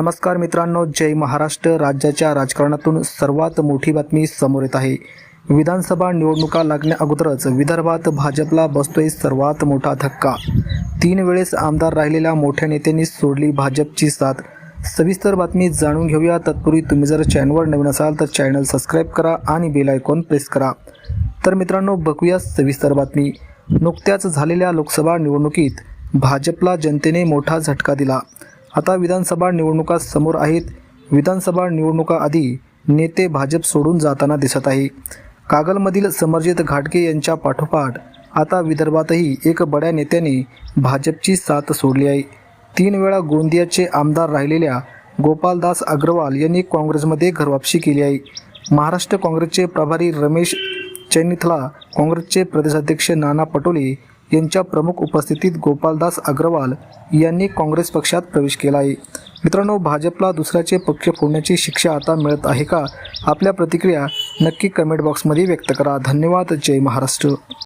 नमस्कार मित्रांनो जय महाराष्ट्र. राज्याच्या राजकारणातून सर्वात मोठी बातमी समोर येत आहे. विधानसभा निवडणुका लागण्या अगोदरच विदर्भात भाजपला बसतोय सर्वात मोठा धक्का. तीन वेळेस आमदार राहिलेल्या मोठ्या नेत्यांनी सोडली भाजपची साथ. सविस्तर बातमी जाणून घेऊया. तत्पूर्वी तुम्ही जर चॅनलवर नवीन असाल तर चॅनल सबस्क्राईब करा आणि बेल आयकॉन प्रेस करा. तर मित्रांनो बघूया सविस्तर बातमी. नुकत्याच झालेल्या लोकसभा निवडणुकीत भाजपला जनतेने मोठा झटका दिला. आता विधानसभा निवडणुका समोर आहेत. विधानसभा निवडणुका आधी नेते भाजप सोडून जाताना दिसत आहे. कागलमधील समरजित घाटगे यांच्या पाठोपाठ आता विदर्भातही एक बड्या नेत्याने भाजपची साथ सोडली आहे. तीन वेळा गोंदियाचे आमदार राहिलेल्या गोपालदास अग्रवाल यांनी काँग्रेसमध्ये घरवापशी केली आहे. महाराष्ट्र काँग्रेसचे प्रभारी रमेश चैनिथला काँग्रेसचे प्रदेशाध्यक्ष नाना पटोले यांच्या प्रमुख उपस्थितीत गोपालदास अग्रवाल यांनी काँग्रेस पक्षात प्रवेश केला आहे. मित्रांनो भाजपला दुसऱ्याचे पक्ष फोडण्याची शिक्षा आता मिळत आहे का? आपल्या प्रतिक्रिया नक्की कमेंट बॉक्समध्ये व्यक्त करा. धन्यवाद. जय महाराष्ट्र.